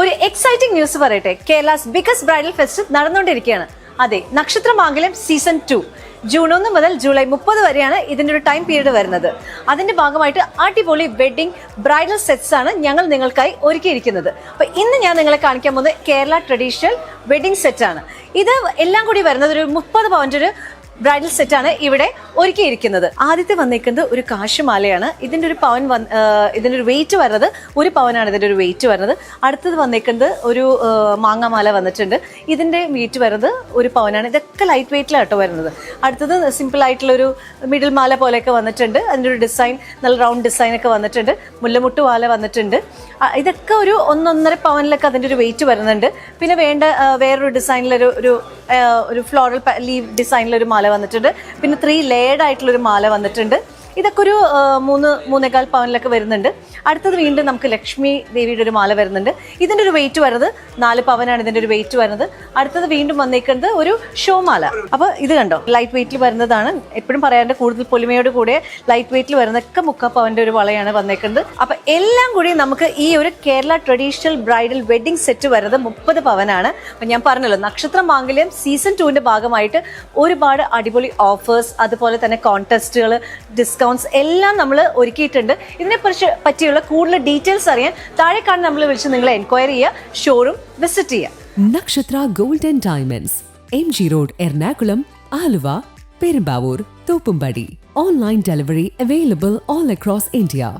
ഒരു exciting news പറയട്ടെ. Kerala's biggest bridal fest നടന്നുകൊണ്ടിരിക്കുകയാണ്. അതെ നക്ഷത്രമാംഗലം സീസൺ ടു ജൂൺ ഒന്ന് മുതൽ ജൂലൈ മുപ്പത് വരെയാണ് ഇതിന്റെ ഒരു ടൈം പീരീഡ് വരുന്നത്. അതിന്റെ ഭാഗമായിട്ട് അടിപൊളി വെഡിങ് ബ്രൈഡൽ സെറ്റ്സ് ആണ് ഞങ്ങൾ നിങ്ങൾക്കായി ഒരുക്കിയിരിക്കുന്നത്. അപ്പോൾ ഇന്ന് ഞാൻ നിങ്ങളെ കാണിക്കാൻ പോകുന്നത് കേരള ട്രഡീഷണൽ സെറ്റ് ആണ്. ഇത് എല്ലാം കൂടി വരുന്നത് ഒരു മുപ്പത് പവന്റെ ഒരു ബ്രൈഡൽ സെറ്റാണ് ഇവിടെ ഒരുക്കിയിരിക്കുന്നത്. ആദ്യത്തെ വന്നിരിക്കുന്നത് ഒരു കാശുമാലയാണ്. ഇതിന്റെ ഒരു പവൻ വന്ന് ഇതിന്റെ ഒരു വെയിറ്റ് വരുന്നത് ഒരു പവനാണ് ഇതിന്റെ ഒരു വെയിറ്റ് വരുന്നത്. അടുത്തത് വന്നിരിക്കുന്നത് ഒരു മാങ്ങാമാല വന്നിട്ടുണ്ട്. ഇതിന്റെ വെയിറ്റ് വരുന്നത് ഒരു പവനാണ്. ഇതൊക്കെ ലൈറ്റ് വെയിറ്റിലാണ് കേട്ടോ വരുന്നത്. അടുത്തത് സിമ്പിൾ ആയിട്ടുള്ള ഒരു മിഡിൽ മാല പോലെയൊക്കെ വന്നിട്ടുണ്ട്. അതിന്റെ ഒരു ഡിസൈൻ നല്ല റൗണ്ട് ഡിസൈൻ ഒക്കെ വന്നിട്ടുണ്ട്. മുല്ലമുട്ട് മാല വന്നിട്ടുണ്ട് ഇതൊക്കെ ഒരു ഒന്നൊന്നര പവനിലൊക്കെ അതിന്റെ ഒരു വെയിറ്റ് വരുന്നുണ്ട്. പിന്നെ വേണ്ട വേറൊരു ഡിസൈനിലൊരു ഒരു ഒരു ഫ്ലോറൽ ലീവ് ഡിസൈനിലൊരു മാല വന്നിട്ടുണ്ട്. പിന്നെ ത്രീ ലേഡ് ആയിട്ടുള്ളൊരു മാല വന്നിട്ടുണ്ട്. ഇതൊക്കെ ഒരു മൂന്ന് മൂന്നേകാൽ പവനിലൊക്കെ വരുന്നുണ്ട്. അടുത്തത് വീണ്ടും നമുക്ക് ലക്ഷ്മി ദേവിയുടെ ഒരു മാല വരുന്നുണ്ട്. ഇതിന്റെ ഒരു വെയിറ്റ് വരുന്നത് നാല് പവനാണ് ഇതിന്റെ ഒരു വെയിറ്റ് വരുന്നത്. അടുത്തത് വീണ്ടും വന്നേക്കുന്നത് ഒരു ഷോ മാല. അപ്പൊ ഇത് കണ്ടോ? ലൈറ്റ് വെയിറ്റിൽ വരുന്നതാണ്. എപ്പോഴും പറയാണ്ട് കൂടുതൽ പൊലിമയോട് കൂടെ ലൈറ്റ് വെയിറ്റിൽ വരുന്നൊക്കെ മുക്കപ്പവന്റെ ഒരു വളയാണ് വന്നേക്കുന്നത്. അപ്പോൾ എല്ലാം കൂടി നമുക്ക് ഈ ഒരു Kerala traditional bridal wedding set വരുന്നത് മുപ്പത് പവനാണ്. അപ്പൊ ഞാൻ പറഞ്ഞല്ലോ നക്ഷത്ര മാംഗല്യം സീസൺ ടുവിന്റെ ഭാഗമായിട്ട് ഒരുപാട് അടിപൊളി ഓഫേഴ്സ് അതുപോലെ തന്നെ കോൺടെസ്റ്റുകൾ ഡിസ്കൗണ്ട്സ് എല്ലാം നമ്മൾ ഒരുക്കിയിട്ടുണ്ട്. ഇതിനെക്കുറിച്ച് പറ്റിയുള്ള കൂടുതൽ ഡീറ്റെയിൽസ് അറിയാൻ താഴെ കാണുന്ന നമ്മൾ വിളിച്ച് നിങ്ങൾ എൻക്വയറി ചെയ്യുക ഷോറൂം വിസിറ്റ് ചെയ്യുക. Nakshatra gold and diamonds M G road Ernakulam Aluva Perumbavoor Thoppumpady. Online delivery available all across India